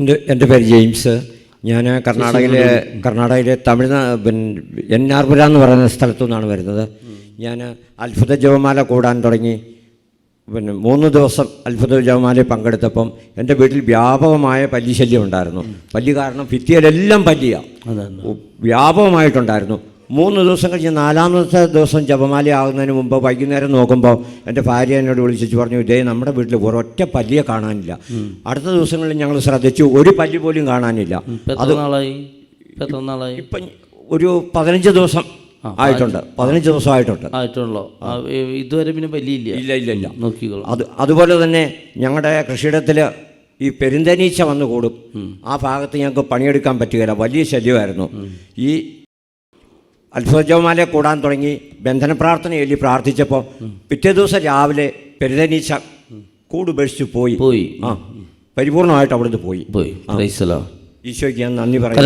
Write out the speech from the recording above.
എന്റെ എന്റെ പേര് ജെയിംസ്. ഞാൻ കർണാടകയിലെ കർണാടകയിലെ തമിഴ്നാട് പിന്നെ എന്നാർപുര എന്ന് പറയുന്ന സ്ഥലത്തു നിന്നാണ് വരുന്നത്. ഞാൻ അത്ഭുത ജപമാല കൂടാൻ തുടങ്ങി. പിന്നെ മൂന്ന് ദിവസം അത്ഭുത ജപമാലയിൽ പങ്കെടുത്തപ്പം എന്റെ വീട്ടിൽ വ്യാപകമായ പല്ലി ശല്യം ഉണ്ടായിരുന്നു. പല്ലി കാരണം ഭിത്തിയിലെല്ലാം പല്ലിയാണ് വ്യാപകമായിട്ടുണ്ടായിരുന്നു. മൂന്ന് ദിവസം കഴിഞ്ഞ് നാലാമത്തെ ദിവസം ജപമാല ആകുന്നതിന് മുമ്പ് വൈകുന്നേരം നോക്കുമ്പോൾ എന്റെ ഭാര്യ എന്നോട് വിളിച്ചു പറഞ്ഞു ഇതേ നമ്മുടെ വീട്ടിൽ ഒരൊറ്റ പല്ലിയെ കാണാനില്ല. അടുത്ത ദിവസങ്ങളിൽ ഞങ്ങൾ ശ്രദ്ധിച്ചു ഒരു പല്ലി പോലും കാണാനില്ല. അത് ഇപ്പം ഒരു പതിനഞ്ച് ദിവസം ആയിട്ടുണ്ട്. പതിനഞ്ച് ദിവസം ആയിട്ടുണ്ട്. ആയിട്ടുള്ളൂ? ഇതുവരെ പിന്നെ വലിയ ഇല്ല ഇല്ല ഇല്ല. നോക്കിക്കോളാം. അത് അതുപോലെ തന്നെ ഞങ്ങളുടെ കൃഷിയിടത്തിൽ ഈ പെരുന്തനീച്ച വന്നു കൂടും. ആ ഭാഗത്ത് ഞങ്ങൾക്ക് പണിയെടുക്കാൻ പറ്റുകയില്ല. വലിയ ശല്യമായിരുന്നു. ഈ അത്ഭുതജവമാലെ കൂടാൻ തുടങ്ങി ബന്ധന പ്രാർത്ഥന ചൊല്ലി പ്രാർത്ഥിച്ചപ്പോൾ പിറ്റേ ദിവസം രാവിലെ പെരുതനീച്ച കൂടുപേക്ഷിച്ച് പോയി. പോയി. ആ പരിപൂർണമായിട്ട് അവിടുന്ന് പോയി. പോയി. ഈശോയ്ക്ക് ഞാൻ നന്ദി പറയാം.